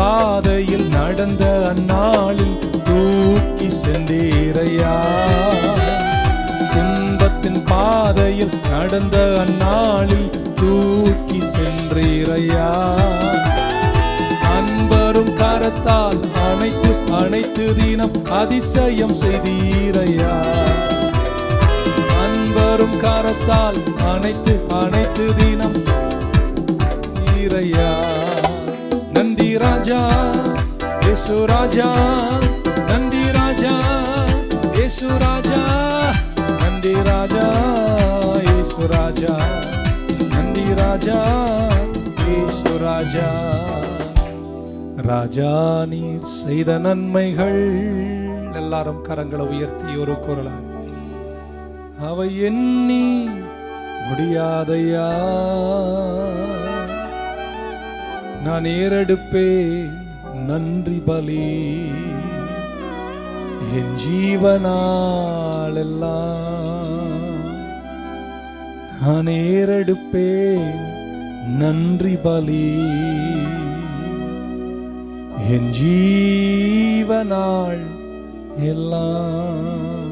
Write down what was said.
பாதையில் நடந்த அந்நாளில் தூக்கி சென்றீரையா? துன்பத்தின் பாதையில் நடந்த அந்நாளில் தூக்கி சென்றீரையா? அன்பரும் கரத்தால் அனைத்து அனைத்து தினம் அதிசயம் செய்தீரையா? அன்பரும் கரத்தால் அனைத்து அனைத்து தினம் ராஜா இயேசு ராஜா நன்றி ராஜா இயேசு ராஜா நன்றி ராஜா ஏசு ராஜா நன்றி ராஜா இயேசு ராஜா. ராஜா நீர் செய்த நன்மைகள் எல்லாரும் கரங்களை உயர்த்தி ஒரு குரலாக அவை எண்ணி முடியாதையா? நான் ஏறெடுப்பேன். நன்றி பலி. என் ஜீவனாலெல்லாம் நான் ஏறெடுப்பேன். நன்றி பலி. என் ஜீவனாள் எல்லாம்